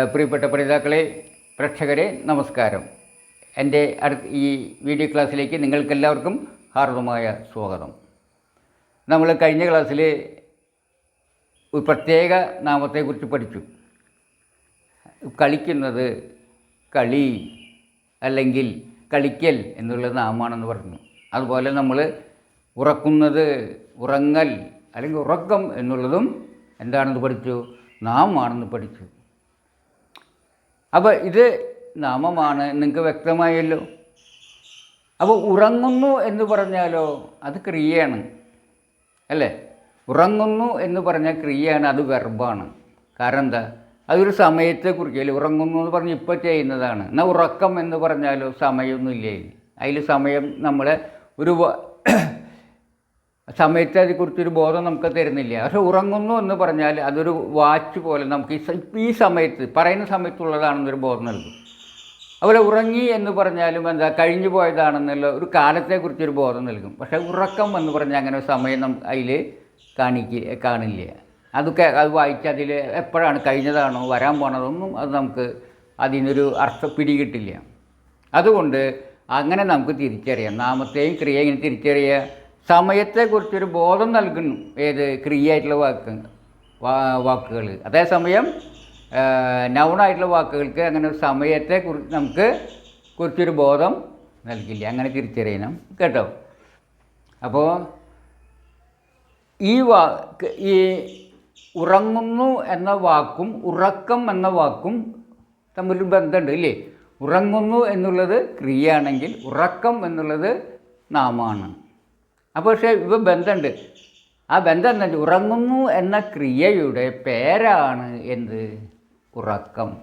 പ്രിയപ്പെട്ട പഠിതാക്കളെ പ്രേക്ഷകരെ നമസ്കാരം. എന്റെ അടുത്ത ഈ വീഡിയോ ക്ലാസ്സിലേക്ക് നിങ്ങൾക്കെല്ലാവർക്കും ഹാർദമായ സ്വാഗതം. നമ്മൾ കഴിഞ്ഞ ക്ലാസ്സിൽ ഒരു പ്രത്യേക നാമത്തെക്കുറിച്ച് പഠിച്ചു. കളിക്കുന്നത് കളി അല്ലെങ്കിൽ കളിക്കൽ എന്നുള്ള നാമമാണെന്ന് പറഞ്ഞു. അതുപോലെ നമ്മൾ ഉറക്കുന്നത് ഉറങ്ങൽ അല്ലെങ്കിൽ ഉറക്കം എന്നുള്ളതും എന്താണെന്ന് പഠിച്ചു? നാമാണെന്ന് പഠിച്ചു. അപ്പോൾ ഇത് നാമമാണ് നിങ്ങൾക്ക് വ്യക്തമായല്ലോ. അപ്പോൾ ഉറങ്ങുന്നു എന്ന് പറഞ്ഞാലോ അത് ക്രിയയാണ്. അല്ലേ? ഉറങ്ങുന്നു എന്ന് പറഞ്ഞാൽ ക്രിയയാണ് അത് വെർബാണ് കാരണം എന്താ? അതൊരു സമയത്തെ കുറിക്കൽ ഉറങ്ങുന്നു എന്ന് പറഞ്ഞ് ഇപ്പോൾ ചെയ്യുന്നതാണ്. എന്നാൽ ഉറക്കം എന്ന് പറഞ്ഞാലോ സമയമൊന്നുമില്ല? അതിൽ സമയം നമ്മളെ ഒരു സമയത്തെ അതിനെക്കുറിച്ചൊരു ബോധം നമുക്ക് തരുന്നില്ല. പക്ഷെ ഉറങ്ങുന്നു എന്ന് പറഞ്ഞാൽ അതൊരു വാച്ച് പോലെ നമുക്ക് ഈ സമയത്ത് പറയുന്ന സമയത്തുള്ളതാണെന്നൊരു ബോധം നൽകും. അതുപോലെ ഉറങ്ങി എന്ന് പറഞ്ഞാലും എന്താ കഴിഞ്ഞു പോയതാണെന്നുള്ള ഒരു കാലത്തെക്കുറിച്ചൊരു ബോധം നൽകും. പക്ഷേ ഉറക്കം എന്ന് പറഞ്ഞാൽ അങ്ങനെ സമയം നമുക്ക് അതിൽ കാണിക്ക കാണില്ല. അതൊക്കെ അത് വായിച്ച് അതിൽ എപ്പോഴാണ് കഴിഞ്ഞതാണോ വരാൻ പോണതൊന്നും അത് നമുക്ക് അതിനൊരു അർത്ഥം പിടികിട്ടില്ല. അതുകൊണ്ട് അങ്ങനെ നമുക്ക് തിരിച്ചറിയാം. നാമത്തെയും ക്രിയ ഇങ്ങനെ തിരിച്ചറിയുക സമയത്തെക്കുറിച്ചൊരു ബോധം നൽകുന്നു. ഏത് ക്രിയയായിട്ടുള്ള വാക്ക് വാക്കുകൾ അതേസമയം നൗണായിട്ടുള്ള വാക്കുകൾക്ക് അങ്ങനെ ഒരു സമയത്തെ കുറിച്ച് നമുക്ക് കുറിച്ചൊരു ബോധം നൽകില്ല. അങ്ങനെ തിരിച്ചറിയണം. കേട്ടോ? അപ്പോൾ ഈ വാക്ക് ഈ ഉറങ്ങുന്നു എന്ന വാക്കും ഉറക്കം എന്ന വാക്കും തമ്മിൽ ബന്ധമുണ്ട് ഇല്ലേ? ഉറങ്ങുന്നു എന്നുള്ളത് ക്രിയയാണെങ്കിൽ ഉറക്കം എന്നുള്ളത് നാമാണ്. അപ്പോൾ പക്ഷേ ഇവ ബന്ധമുണ്ട് ആ ബന്ധം എന്താ വെച്ചാൽ ഉറങ്ങുന്നു എന്ന ക്രിയയുടെ പേരാണ് എന്ത്? ഉറക്കം.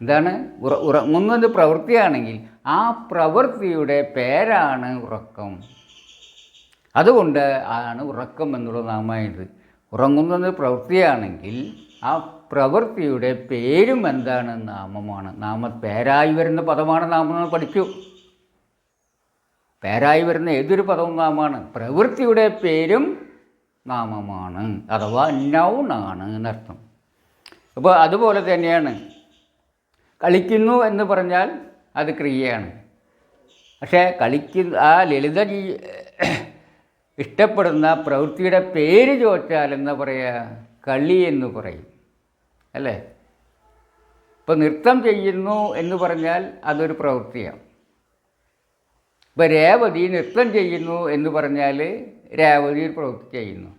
എന്താണ്? ഉറ ഉറങ്ങുന്നത് പ്രവൃത്തിയാണെങ്കിൽ ആ പ്രവൃത്തിയുടെ പേരാണ് ഉറക്കം. അതുകൊണ്ട് ആണ് ഉറക്കം എന്നുള്ള നാമമായത് ഉറങ്ങുന്നത് പ്രവൃത്തിയാണെങ്കിൽ ആ പ്രവൃത്തിയുടെ പേരും എന്താണ്? നാമമാണ്. നാമ പേരായി വരുന്ന പദമാണ് നാമം പഠിച്ചു പേരായി വരുന്ന ഏതൊരു പദവും നാമമാണ് പ്രവൃത്തിയുടെ പേരും നാമമാണ്. അഥവാ നൗണാണ് എന്നർത്ഥം. അപ്പോൾ അതുപോലെ തന്നെയാണ്. കളിക്കുന്നു എന്ന് പറഞ്ഞാൽ അത് ക്രിയയാണ്. പക്ഷേ കളിക്കുന്ന ആ ലളിത ഇഷ്ടപ്പെടുന്ന പ്രവൃത്തിയുടെ പേര് ചോദിച്ചാൽ എന്താ പറയുക കളി എന്ന് പറയും. അല്ലേ? ഇപ്പോൾ നൃത്തം ചെയ്യുന്നു എന്ന് പറഞ്ഞാൽ അതൊരു പ്രവൃത്തിയാണ്. ഇപ്പോൾ രേവതി നൃത്തം ചെയ്യുന്നു എന്ന് പറഞ്ഞാൽ രേവതി ഒരു പ്രവൃത്തി ചെയ്യുന്നു.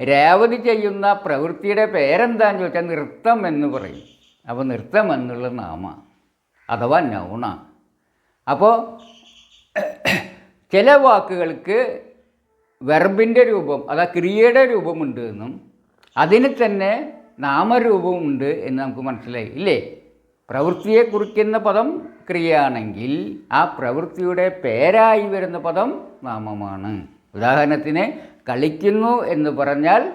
രേവതി ചെയ്യുന്ന പ്രവൃത്തിയുടെ പേരെന്താന്ന് ചോദിച്ചാൽ നൃത്തം എന്ന് പറയും. അപ്പോൾ നൃത്തം എന്നുള്ള നാമ അഥവാ നൗണ അപ്പോൾ ചില വാക്കുകൾക്ക് വെർബിന്റെ രൂപം അതാ ക്രിയയുടെ രൂപമുണ്ട് എന്നും അതിന് തന്നെ നാമരൂപമുണ്ട് എന്ന് നമുക്ക് മനസ്സിലായി ഇല്ലേ? പ്രവൃത്തിയെ കുറിക്കുന്ന പദം ക്രിയയാണെങ്കിൽ ആ പ്രവൃത്തിയുടെ പേരായി വരുന്ന പദം നാമമാണ്. ഉദാഹരണത്തിന് കളിക്കുന്നു എന്ന് പറഞ്ഞാൽ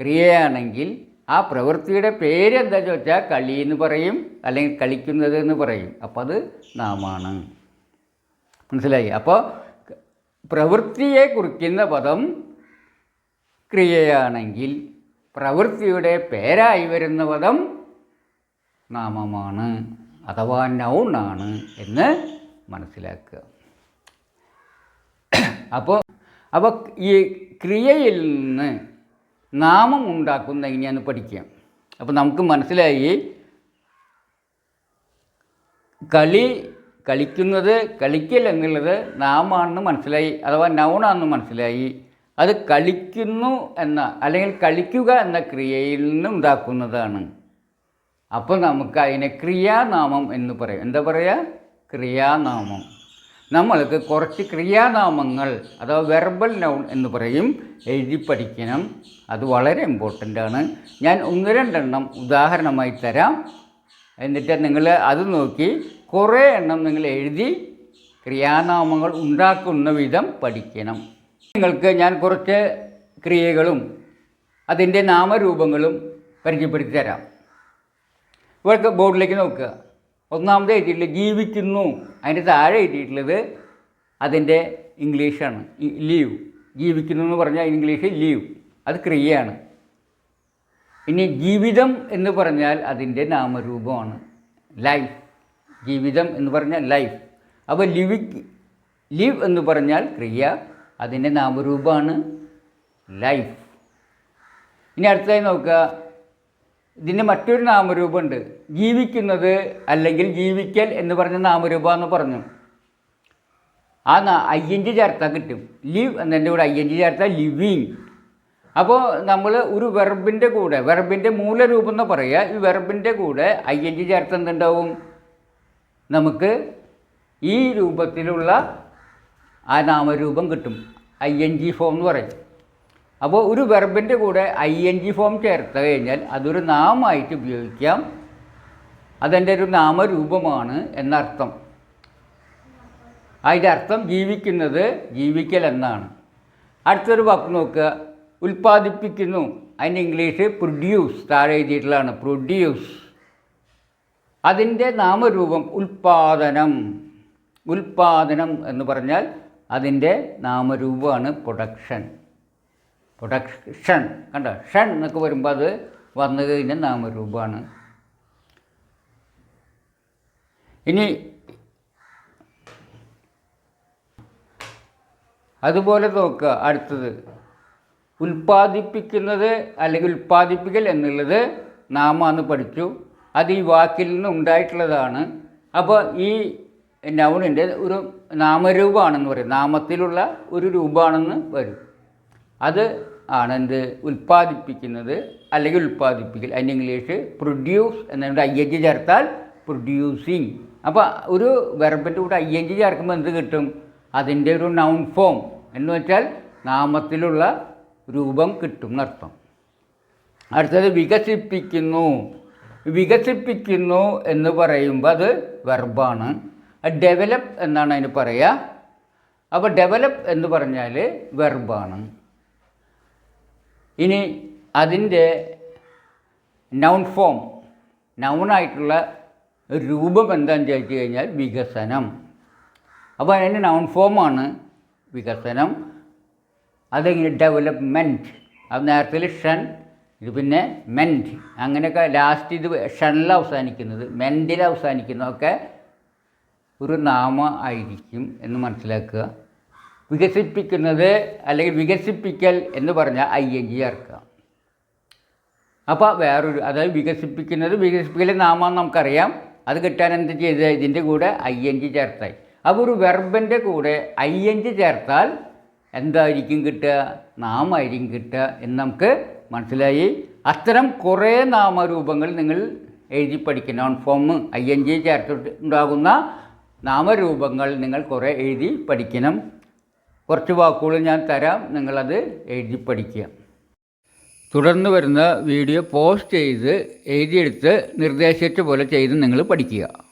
ക്രിയയാണെങ്കിൽ ആ പ്രവൃത്തിയുടെ പേര് എന്താ ചോദിച്ചാൽ കളി എന്ന് പറയും അല്ലെങ്കിൽ കളിക്കുന്നത് എന്ന് പറയും. അപ്പോൾ അത് നാമാണ്. മനസ്സിലായി? അപ്പോൾ പ്രവൃത്തിയെ കുറിക്കുന്ന പദം ക്രിയയാണെങ്കിൽ പ്രവൃത്തിയുടെ പേരായി വരുന്ന പദം നാമമാണ്. അഥവാ നൗണാണ് എന്ന് മനസ്സിലാക്കുക. അപ്പോൾ അപ്പോൾ ഈ ക്രിയയിൽ നിന്ന് നാമം ഉണ്ടാക്കുന്ന എങ്ങനെയാണ് പഠിക്കാം. അപ്പോൾ നമുക്ക് മനസ്സിലായി കളി കളിക്കുന്നത് കളിക്കൽ എന്നുള്ളത് നാമാണെന്ന് മനസ്സിലായി അഥവാ നൗണാണെന്ന് മനസ്സിലായി. അത് കളിക്കുന്നു എന്ന അല്ലെങ്കിൽ കളിക്കുക എന്ന ക്രിയയിൽ നിന്ന് ഉണ്ടാക്കുന്നതാണ്. അപ്പോൾ നമുക്ക് അതിനെ ക്രിയാനാമം എന്ന് പറയും. എന്താ പറയുക ക്രിയാനാമം. നമ്മൾക്ക് കുറച്ച് ക്രിയാനാമങ്ങൾ അഥവാ വെർബൽ നൗൺ എന്ന് പറയും എഴുതി പഠിക്കണം. അത് വളരെ ഇമ്പോർട്ടന്റ് ആണ്. ഞാൻ ഒന്ന് രണ്ടെണ്ണം ഉദാഹരണമായി തരാം. എന്നിട്ട് നിങ്ങൾ അത് നോക്കി. കുറേ എണ്ണം നിങ്ങൾ എഴുതി ക്രിയാനാമങ്ങൾ ഉണ്ടാക്കുന്ന വിധം പഠിക്കണം. നിങ്ങൾക്ക് ഞാൻ കുറച്ച് ക്രിയകളും അതിന്റെ നാമരൂപങ്ങളും പരിചയപ്പെടുത്തി തരാം. ഇവർക്ക് ബോർഡിലേക്ക് നോക്കുക. ഒന്നാമത് എഴുതിയിട്ടുള്ളത് ജീവിക്കുന്നു. അതിന്റെ താഴെ എഴുതിയിട്ടുള്ളത് അതിന്റെ ഇംഗ്ലീഷാണ്. ലീവ്. ജീവിക്കുന്നു എന്ന് പറഞ്ഞാൽ ഇംഗ്ലീഷ് ലീവ്. അത് ക്രിയയാണ്. ഇനി ജീവിതം എന്ന് പറഞ്ഞാൽ അതിന്റെ നാമരൂപമാണ്. ലൈഫ്. ജീവിതം എന്ന് പറഞ്ഞാൽ ലൈഫ്. അപ്പോൾ ലിവിക്ക് ലിവ് എന്ന് പറഞ്ഞാൽ ക്രിയ അതിന്റെ നാമരൂപമാണ് ലൈഫ്. ഇനി അടുത്തതായി നോക്കുക. ഇതിന് മറ്റൊരു നാമരൂപമുണ്ട്. ജീവിക്കുന്നത് അല്ലെങ്കിൽ ജീവിക്കൽ എന്ന് പറഞ്ഞ നാമരൂപം എന്ന് പറഞ്ഞു. ആ ഐ എൻ ജി ചേർത്താൽ കിട്ടും. ലിവ് എന്നതിന്റെ കൂടെ ഐ എൻ ജി ചേർത്താൽ ലിവിങ് അപ്പോൾ നമ്മൾ ഒരു വെർബിന്റെ കൂടെ വെർബിന്റെ മൂലരൂപം എന്ന് പറയുക ഈ വെർബിന്റെ കൂടെ ഐ എൻ ജി ചേർത്ത് എന്തുണ്ടാവും? നമുക്ക് ഈ രൂപത്തിലുള്ള ആ നാമരൂപം കിട്ടും. ഐ എൻ ജി ഫോം എന്ന് പറയും. അപ്പോൾ ഒരു വെർബിന്റെ കൂടെ ഐ എൻ ജി ഫോം ചേർത്ത് കഴിഞ്ഞാൽ അതൊരു നാമമായിട്ട് ഉപയോഗിക്കാം. അതെന്റെ ഒരു നാമരൂപമാണ് എന്നർത്ഥം. അതിന്റെ അർത്ഥം ജീവിക്കുന്നത് ജീവിക്കൽ എന്നാണ്. അടുത്തൊരു വാക്ക് നോക്കുക. ഉൽപ്പാദിപ്പിക്കുന്നു. അതിന്റെ ഇംഗ്ലീഷ് പ്രൊഡ്യൂസ് താഴെ എഴുതിയിട്ടുള്ളതാണ്. പ്രൊഡ്യൂസ് അതിന്റെ നാമരൂപം ഉൽപ്പാദനം ഉൽപ്പാദനം എന്ന് പറഞ്ഞാൽ അതിന്റെ നാമരൂപമാണ് പ്രൊഡക്ഷൻ പ്രൊഡക്ഷൻ കണ്ട? ഷൺ എന്നൊക്കെ വരുമ്പോൾ അത് വന്നു കഴിഞ്ഞ നാമരൂപമാണ്. ഇനി അതുപോലെ നോക്കുക. അടുത്തത്. ഉൽപ്പാദിപ്പിക്കുന്നത് അല്ലെങ്കിൽ ഉൽപ്പാദിപ്പിക്കൽ എന്നുള്ളത് നാമാന്ന് പഠിച്ചു. അത് ഈ വാക്കിൽ നിന്ന് ഉണ്ടായിട്ടുള്ളതാണ്. അപ്പോൾ ഈ നൗണിന്റെ ഒരു നാമരൂപമാണെന്ന് പറയും. നാമത്തിലുള്ള ഒരു രൂപമാണെന്ന് വരും. അത് ആണ് എന്ത് ഉൽപ്പാദിപ്പിക്കുന്നത് അല്ലെങ്കിൽ ഉൽപ്പാദിപ്പിക്കൽ. അതിന്റെ ഇംഗ്ലീഷ് പ്രൊഡ്യൂസ് എന്നുകൊണ്ട് ഐ എൻ ജി ചേർത്താൽ പ്രൊഡ്യൂസിങ് അപ്പോൾ ഒരു വെർബിന്റെ കൂടെ ഐ എൻ ജി ചേർക്കുമ്പോൾ എന്ത് കിട്ടും? അതിന്റെ ഒരു നൗൺ ഫോം എന്ന് വെച്ചാൽ നാമത്തിലുള്ള രൂപം കിട്ടും എന്നർത്ഥം അടുത്തത് വികസിപ്പിക്കുന്നു. വികസിപ്പിക്കുന്നു എന്ന് പറയുമ്പോൾ അത് വെർബാണ് ഡെവലപ്പ് എന്നാണ് അതിന് പറയുക. അപ്പോൾ ഡെവലപ്പ് എന്ന് പറഞ്ഞാൽ വെർബാണ് ഇനി അതിന്റെ നൗൺ ഫോം നൗണായിട്ടുള്ള രൂപം എന്താണെന്ന് ചോദിച്ചു കഴിഞ്ഞാൽ വികസനം. അപ്പോൾ അതിന്റെ നൗൺ ഫോമാണ് വികസനം. അതെങ്ങനെ? ഡെവലപ്മെന്റ് അത് നേരത്തെ ഷൻ ഇത് പിന്നെ മെന്റ് അങ്ങനെയൊക്കെ ലാസ്റ്റ് ഇത് ഷണിൽ അവസാനിക്കുന്നത് മെന്റിൽ അവസാനിക്കുന്നതൊക്കെ ഒരു നാമ ആയിരിക്കും എന്ന് മനസ്സിലാക്കുക. വികസിപ്പിക്കുന്നത് അല്ലെങ്കിൽ വികസിപ്പിക്കൽ എന്ന് പറഞ്ഞാൽ ഐ എൻ ജി ചേർക്കുക അപ്പോൾ വേറൊരു അതായത് വികസിപ്പിക്കുന്നത് വികസിപ്പിക്കൽ നാമം നമുക്കറിയാം. അത് കിട്ടാൻ എന്ത് ചെയ്ത്? ഇതിന്റെ കൂടെ ഐ എൻ ജി ചേർത്തായി. അപ്പോൾ ഒരു വെർബിന്റെ കൂടെ ഐ എൻ ജി ചേർത്താൽ എന്തായിരിക്കും കിട്ടുക? നാമായിരിക്കും കിട്ടുക എന്ന് നമുക്ക് മനസ്സിലായി. അത്തരം കുറേ നാമരൂപങ്ങൾ നിങ്ങൾ എഴുതി പഠിക്കണം. Noun form I N G ചേർത്തിട്ട് ഉണ്ടാകുന്ന നാമരൂപങ്ങൾ നിങ്ങൾ കുറേ എഴുതി പഠിക്കണം. കുറച്ച് വാക്കുകൾ ഞാൻ തരാം. നിങ്ങളത് എഴുതി പഠിക്കുക. തുടർന്ന് വരുന്ന വീഡിയോ പോസ്റ്റ് ചെയ്ത് എഴുതിയെടുത്ത് നിർദ്ദേശിച്ച പോലെ ചെയ്ത് നിങ്ങൾ പഠിക്കുക.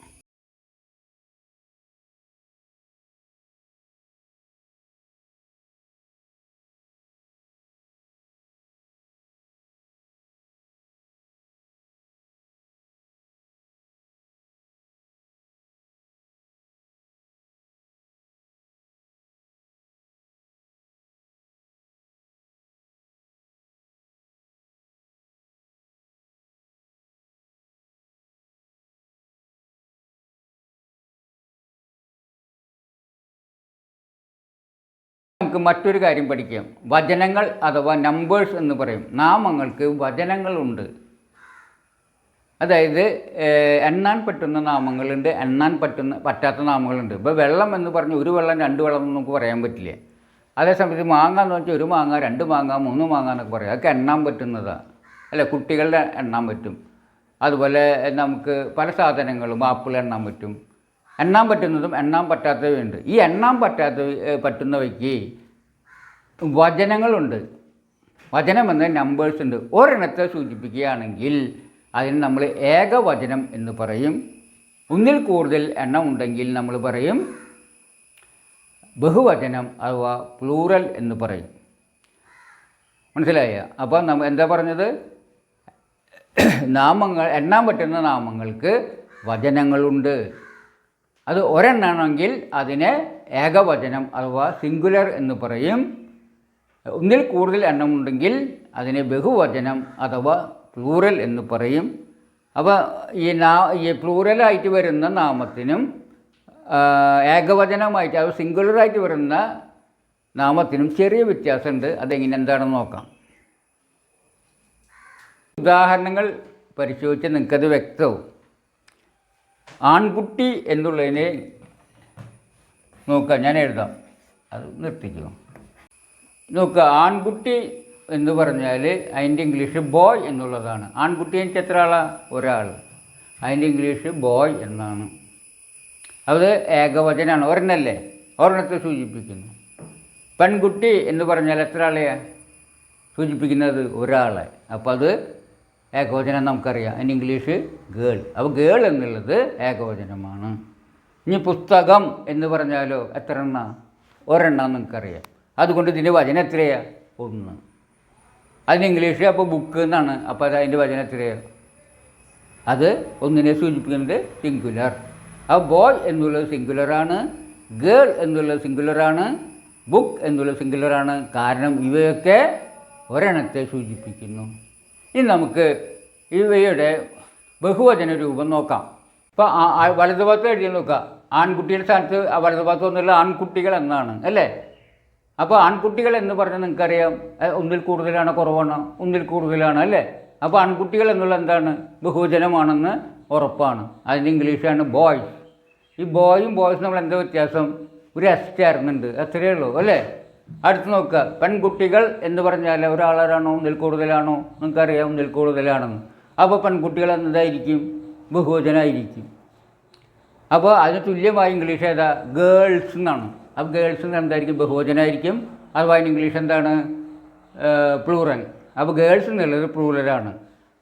നമുക്ക് മറ്റൊരു കാര്യം പഠിക്കാം. വചനങ്ങൾ അഥവാ നമ്പേഴ്സ് എന്ന് പറയും. നാമങ്ങൾക്ക് വചനങ്ങളുണ്ട്. അതായത് എണ്ണാൻ പറ്റുന്ന നാമങ്ങളുണ്ട് എണ്ണാൻ പറ്റുന്ന പറ്റാത്ത നാമങ്ങളുണ്ട്. ഇപ്പോൾ വെള്ളം എന്ന് പറഞ്ഞ് ഒരു വെള്ളം രണ്ട് വെള്ളം എന്ന് നമുക്ക് പറയാൻ പറ്റില്ല? അതേസമയത്ത് മാങ്ങ എന്ന് വെച്ചാൽ ഒരു മാങ്ങ രണ്ട് മാങ്ങ മൂന്ന് മാങ്ങ എന്നൊക്കെ പറയാം. അതൊക്കെ എണ്ണാൻ പറ്റുന്നതാണ് അല്ല കുട്ടികളുടെ എണ്ണാൻ പറ്റും. അതുപോലെ നമുക്ക് പല സാധനങ്ങളും ആപ്പിൾ എണ്ണാൻ പറ്റും. എണ്ണാൻ പറ്റുന്നതും എണ്ണാൻ പറ്റാത്തവയുണ്ട്. ഈ എണ്ണാൻ പറ്റാത്ത പറ്റുന്നവയ്ക്ക് വചനങ്ങളുണ്ട്. വചനം എന്ന നമ്പേഴ്സ് ഉണ്ട്. ഒരെണ്ണത്തെ സൂചിപ്പിക്കുകയാണെങ്കിൽ അതിന് നമ്മൾ ഏകവചനം എന്ന് പറയും. ഒന്നിൽ കൂടുതൽ എണ്ണം ഉണ്ടെങ്കിൽ നമ്മൾ പറയും ബഹുവചനം അഥവാ പ്ലൂറൽ എന്ന് പറയും. മനസ്സിലായ? അപ്പോൾ നമ്മൾ എന്താ പറഞ്ഞത്? നാമങ്ങൾ എണ്ണാൻ പറ്റുന്ന നാമങ്ങൾക്ക് വചനങ്ങളുണ്ട്. അത് ഒരെണ്ണമാണെങ്കിൽ അതിനെ ഏകവചനം അഥവാ സിംഗുലർ എന്ന് പറയും. ഒന്നിൽ കൂടുതൽ എണ്ണമുണ്ടെങ്കിൽ അതിനെ ബഹുവചനം അഥവാ പ്ലൂറൽ എന്ന് പറയും. അപ്പോൾ ഈ നാ ഈ പ്ലൂറലായിട്ട് വരുന്ന നാമത്തിനും ഏകവചനമായിട്ട് അത് സിംഗുലറായിട്ട് വരുന്ന നാമത്തിനും ചെറിയ വ്യത്യാസമുണ്ട്. അതെങ്ങനെ എന്താണെന്ന് നോക്കാം. ഉദാഹരണങ്ങൾ പരിശോധിച്ച് നിങ്ങൾക്കത് വ്യക്തവും. ആൺകുട്ടി എന്നുള്ളതിനെ നോക്കാം. ഞാൻ എഴുതാം. അത് നിർത്തിക്കോ? നോക്കുക ആൺകുട്ടി എന്ന് പറഞ്ഞാൽ അതിന്റെ ഇംഗ്ലീഷ് ബോയ് എന്നുള്ളതാണ്. ആൺകുട്ടി എനിക്ക് എത്ര ആളാണ് ഒരാൾ അതിന്റെ ഇംഗ്ലീഷ് ബോയ് എന്നാണ്. അത് ഏകവചനാണ്. ഒരെണ്ണല്ലേ? ഒരെണ്ണത്തെ സൂചിപ്പിക്കുന്നു. പെൺകുട്ടി എന്ന് പറഞ്ഞാൽ എത്ര ആളെയാണ് സൂചിപ്പിക്കുന്നത് ഒരാളെ. അപ്പോൾ അത് ഏകവചനം നമുക്കറിയാം. അതിന് ഇംഗ്ലീഷ് ഗേൾ. അപ്പോൾ ഗേൾ എന്നുള്ളത് ഏകവചനമാണ്. ഇനി പുസ്തകം എന്ന് പറഞ്ഞാലോ എത്ര എണ്ണ? ഒരെണ്ണം നിങ്ങൾക്കറിയാം. അതുകൊണ്ട് ഇതിന്റെ വചനം എത്രയാണ് ഒന്ന്. അതിന് ഇംഗ്ലീഷിൽ അപ്പോൾ ബുക്ക് എന്നാണ്. അപ്പോൾ അത് അതിന്റെ വചനം എത്രയാണ് അത് ഒന്നിനെ സൂചിപ്പിക്കുന്നത് സിംഗുലർ ആ ബോയ് എന്നുള്ളത് സിംഗുലറാണ് ഗേൾ എന്നുള്ളത് സിംഗുലറാണ് ബുക്ക് എന്നുള്ളത് സിംഗുലറാണ് കാരണം ഇവയൊക്കെ ഒരെണ്ണത്തെ സൂചിപ്പിക്കുന്നു. ഇനി നമുക്ക് ഇവയുടെ ബഹുവചന രൂപം നോക്കാം. ഇപ്പോൾ വലതുഭാഗത്ത് എഴുതി നോക്കുക. ആൺകുട്ടിയുടെ സ്ഥാനത്ത് വലതുഭാഗത്ത് ഒന്നുമില്ല ആൺകുട്ടികൾ എന്നാണ്. അല്ലേ? അപ്പോൾ ആൺകുട്ടികൾ എന്ന് പറഞ്ഞാൽ നിങ്ങൾക്കറിയാം ഒന്നിൽ കൂടുതലാണോ കുറവാണോ ഒന്നിൽ കൂടുതലാണ് അല്ലേ? അപ്പോൾ ആൺകുട്ടികൾ എന്നുള്ള എന്താണ്? ബഹുജനമാണെന്ന് ഉറപ്പാണ്. അതിന്റെ ഇംഗ്ലീഷാണ് ബോയ്സ്. ഈ ബോയും ബോയ്സും നമ്മൾ എന്താ വ്യത്യാസം? ഒരു എസ് ചേർന്നുണ്ട്. അത്രയേ ഉള്ളൂ അല്ലേ? അടുത്ത് നോക്കുക. പെൺകുട്ടികൾ എന്ന് പറഞ്ഞാൽ ഒരാളാരാണോ? ഒന്നിൽ കൂടുതലാണോ? നിങ്ങൾക്കറിയാം ഒന്നിൽ കൂടുതലാണെന്ന്. അപ്പോൾ പെൺകുട്ടികൾ എന്നതായിരിക്കും ബഹുജനായിരിക്കും. അപ്പോൾ അതിന് തുല്യമായ ഇംഗ്ലീഷ് ഏതാ? ഗേൾസ് എന്നാണ്. അപ്പോൾ ഗേൾസ് എന്തായിരിക്കും? ബഹുവചനായിരിക്കും. അഥവാ ഇംഗ്ലീഷ് എന്താണ്? പ്ലൂറൽ അപ്പോൾ ഗേൾസ് എന്നുള്ളത് പ്ലൂറലാണ്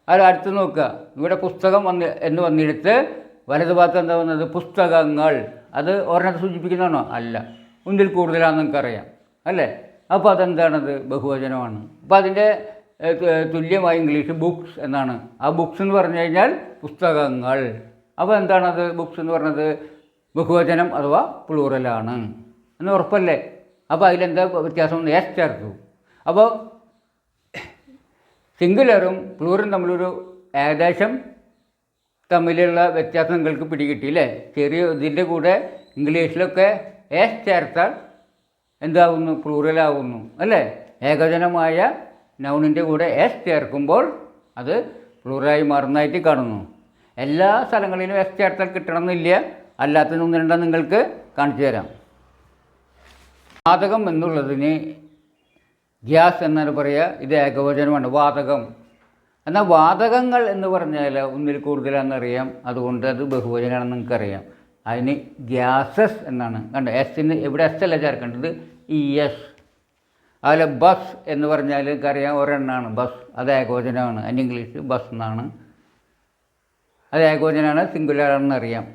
അത് അടുത്ത് നോക്കുക. ഇവിടെ പുസ്തകം വന്ന് എന്ന് വന്നിടത്ത് വലതുഭാഗത്ത് എന്താ വന്നത്? പുസ്തകങ്ങൾ. അത് ഒരെണ്ണത്തെ സൂചിപ്പിക്കുന്നതാണോ? അല്ല. ഒന്നിൽ കൂടുതലാണെന്ന് നമുക്കറിയാം. അല്ലേ? അപ്പോൾ അതെന്താണത്? ബഹുവചനമാണ്. അപ്പോൾ അതിന്റെ തുല്യമായ ഇംഗ്ലീഷ് ബുക്സ് എന്നാണ്. ആ ബുക്സ് എന്ന് പറഞ്ഞു കഴിഞ്ഞാൽ പുസ്തകങ്ങൾ. അപ്പോൾ എന്താണത്? ബുക്സ് എന്ന് പറഞ്ഞത് ബഹുവചനം അഥവാ പ്ലൂറലാണ് എന്ന് ഉറപ്പല്ലേ? അപ്പോൾ അതിലെന്താ വ്യത്യാസം എസ് ചേർത്തു അപ്പോൾ സിംഗുലറും പ്ലൂറും തമ്മിലൊരു ഏകദേശം തമ്മിലുള്ള വ്യത്യാസം നിങ്ങൾക്ക് പിടികിട്ടി അല്ലേ? ചെറിയ ഇതിന്റെ കൂടെ ഇംഗ്ലീഷിലൊക്കെ എസ് ചേർത്താൽ എന്താകുന്നു പ്ലൂറലാകുന്നു അല്ലേ? ഏകജനമായ നൗണിന്റെ കൂടെ എസ് ചേർക്കുമ്പോൾ അത് പ്ലൂറലായി മാറുന്നതായിട്ട് കാണുന്നു. എല്ലാ സ്ഥലങ്ങളിലും എസ് ചേർത്താൽ കിട്ടണമെന്നില്ല. അല്ലാത്തതൊന്നും രണ്ടാം നിങ്ങൾക്ക് കാണിച്ചു തരാം. വാതകം എന്നുള്ളതിന് ഗ്യാസ് എന്നാണ് പറയുക. ഇത് ഏകവചനമാണ് വാതകം. എന്നാൽ വാതകങ്ങൾ എന്ന് പറഞ്ഞാൽ ഒന്നിൽ കൂടുതലാണെന്നറിയാം. അതുകൊണ്ട് അത് ബഹുവചനമാണെന്ന് നിങ്ങൾക്കറിയാം. അതിന് ഗ്യാസസ് എന്നാണ്. കണ്ടോ? എസിന് ഇവിടെ എസ് അല്ല ചേർക്കേണ്ടത്? ഇ എസ് അതുപോലെ ബസ് എന്ന് പറഞ്ഞാൽ നിങ്ങൾക്കറിയാം ഒരെണ്ണമാണ് ബസ്. അത് ഏകവചനമാണ്. അതിന്റെ ഇംഗ്ലീഷ് ബസ് എന്നാണ്. അത് ഏകവചനമാണ് സിംഗുലറാണെന്ന് അറിയാം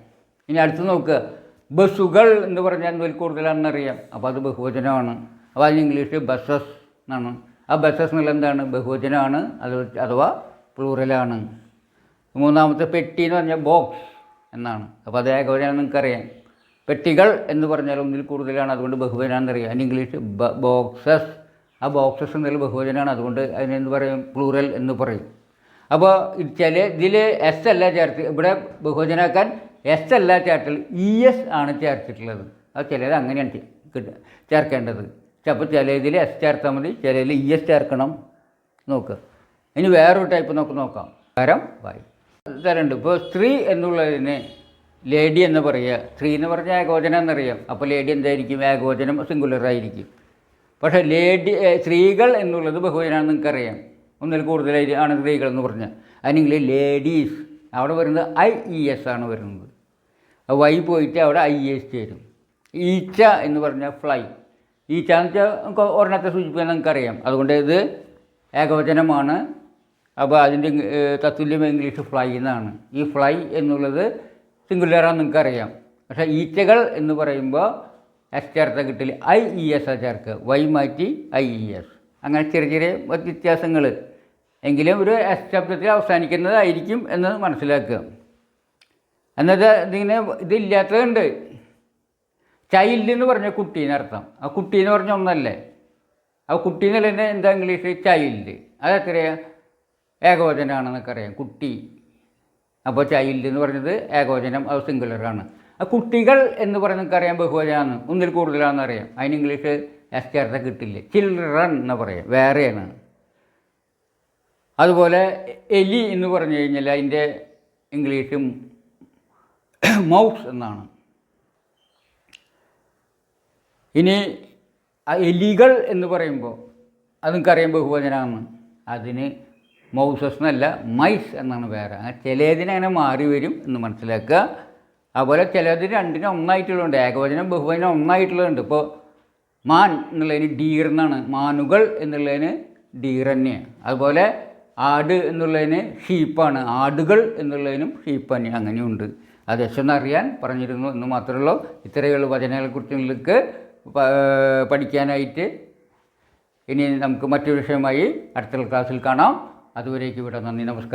ഇനി അടുത്ത് നോക്കുക ബസ്സുകൾ എന്ന് പറഞ്ഞാൽ എന്തിൽ കൂടുതലാണെന്നറിയാം. അപ്പോൾ അത് ബഹുവചനമാണ്. അപ്പോൾ അതിന് ഇംഗ്ലീഷ് ബസ്സസ് എന്നാണ്. ആ ബസ്സസ് എന്നുള്ള എന്താണ്? ബഹുവചനമാണ്. അത് അഥവാ പ്ലൂറലാണ്. മൂന്നാമത്തെ പെട്ടി എന്ന് പറഞ്ഞാൽ ബോക്സ് എന്നാണ്. അപ്പോൾ അത് ഏകവചനം നിങ്ങൾക്കറിയാം. പെട്ടികൾ എന്ന് പറഞ്ഞാൽ ഒന്നിൽ കൂടുതലാണ്. അതുകൊണ്ട് ബഹുവചനാണെന്നറിയാം. അതിന് ഇംഗ്ലീഷ് ബോക്സസ്. ആ ബോക്സസ് എന്നുള്ള ബഹുവചനമാണ്. അതുകൊണ്ട് അതിനെന്ത് പറയും? പ്ലൂറൽ എന്ന് പറയും. അപ്പോൾ ചില ഇതിൽ എസ് അല്ല ചേർത്ത്. ഇവിടെ ബഹുവചനാക്കാൻ എസ് അല്ല ചേർത്തൽ ഇ എസ് ആണ് ചേർത്തിട്ടുള്ളത്. അത് ചിലത് അങ്ങനെയാണ് ചേർക്കേണ്ടത്. അപ്പോൾ ചിലതിൽ എസ് ചേർത്താൽ മതി ചിലതിൽ ഇ എസ് ചേർക്കണം. നോക്കുക ഇനി വേറൊരു ടൈപ്പ് നമുക്ക് നോക്കാം. പരം വായി തരണ്ട് ഇപ്പോൾ സ്ത്രീ എന്നുള്ളതിന് ലേഡി എന്ന് പറയുക. സ്ത്രീ എന്ന് പറഞ്ഞാൽ ഏകോചനം എന്നറിയാം. അപ്പോൾ ലേഡി എന്തായിരിക്കും? ഏകോചനം സിംഗുലർ ആയിരിക്കും. പക്ഷേ ലേഡി സ്ത്രീകൾ എന്നുള്ളത് ബഹുവചനാണെന്ന് നിങ്ങൾക്കറിയാം. ഒന്നിൽ കൂടുതലായി ആണ് സ്ത്രീകൾ എന്ന് പറഞ്ഞാൽ. അല്ലെങ്കിൽ ലേഡീസ്. അവിടെ വരുന്നത് ഐ ഇ എസ് ആണ് വരുന്നത്. വൈ പോയിട്ട് അവിടെ ഐ എസ് ചേരും. ഈച്ച എന്ന് പറഞ്ഞാൽ ഫ്ലൈ ഈച്ച എന്ന് വെച്ചാൽ ഒരെണ്ണത്തെ സൂചിപ്പിക്കാൻ നമുക്കറിയാം. അതുകൊണ്ട് ഇത് ഏകവചനമാണ്. അപ്പോൾ അതിന്റെ തത്തുല്യം ഇംഗ്ലീഷ് ഫ്ലൈ എന്നാണ്. ഈ ഫ്ലൈ എന്നുള്ളത് സിംഗുലറാന്ന് നിങ്ങൾക്കറിയാം പക്ഷേ ഈച്ചകൾ എന്ന് പറയുമ്പോൾ എസ് ചേർത്ത കിട്ടില്ല. ഐ ഇ എസ് ആ ചേർക്കുക. വൈ മാറ്റി ഐ ഇ എസ്. അങ്ങനെ ചെറിയ ചെറിയ വ്യത്യാസങ്ങൾ. എങ്കിലും ഒരു എസ് ശബ്ദത്തിൽ അവസാനിക്കുന്നതായിരിക്കും എന്ന് മനസ്സിലാക്കുക. എന്നത് ഇതിങ്ങനെ ഇതില്ലാത്തതുണ്ട്. ചൈൽഡ് എന്ന് പറഞ്ഞ കുട്ടീനർത്ഥം ആ കുട്ടി എന്ന് പറഞ്ഞ ഒന്നല്ലേ? ആ കുട്ടി എന്നുള്ളതിന് എന്താ ഇംഗ്ലീഷ്? ചൈൽഡ് അതെത്രയാ ഏകവചനമാണെന്നൊക്കെ അറിയാം. കുട്ടി. അപ്പോൾ ചൈൽഡ് എന്ന് പറഞ്ഞത് ഏകവചനം അത് സിംഗുലറാണ് ആ കുട്ടികൾ എന്ന് പറയുന്നത് അറിയാം ബഹുവചനമാണ് ഒന്നിൽ കൂടുതലാണെന്ന് അറിയാം. അതിന് ഇംഗ്ലീഷ് എസ് ചേർത്ത കിട്ടില്ല. ചിൽഡ്രൺ എന്ന് പറയാം. വേറെയാണ്. അതുപോലെ എലി എന്ന് പറഞ്ഞു കഴിഞ്ഞാൽ അതിന്റെ ഇംഗ്ലീഷും മൗസ് എന്നാണ്. ഇനി എലികൾ എന്ന് പറയുമ്പോൾ അത് നിങ്ങൾക്കറിയാം ബഹുവചനമാണ്. അതിന് മൗസസ് എന്നല്ല മൈസ് എന്നാണ് വേറെ. അങ്ങനെ ചിലതിനങ്ങനെ മാറി വരും എന്ന് മനസ്സിലാക്കുക. അതുപോലെ ചിലതിന് രണ്ടിനും ഒന്നായിട്ടുള്ളതുണ്ട്. ഏകവചനം ബഹുവചനം ഒന്നായിട്ടുള്ളതുണ്ട്. ഇപ്പോൾ മാൻ എന്നുള്ളതിന് ഡീർ എന്നാണ്. മാനുകൾ എന്നുള്ളതിന് ഡീർ തന്നെയാണ്. അതുപോലെ ആട് എന്നുള്ളതിന് ഷീപ്പാണ്. ആടുകൾ എന്നുള്ളതിനും ഷീപ്പ് തന്നെ അങ്ങനെയുണ്ട്. അത് അറിയാൻ പറഞ്ഞിരുന്നു എന്ന് മാത്രമേ ഉള്ളൂ ഇത്രയുള്ള വചനങ്ങളെക്കുറിച്ച് പഠിക്കാനായിട്ട്. ഇനി നമുക്ക് മറ്റൊരു വിഷയമായി അടുത്ത ക്ലാസ്സിൽ കാണാം. അതുവരേക്കും ഇവിടെ നന്ദി. നമസ്കാരം.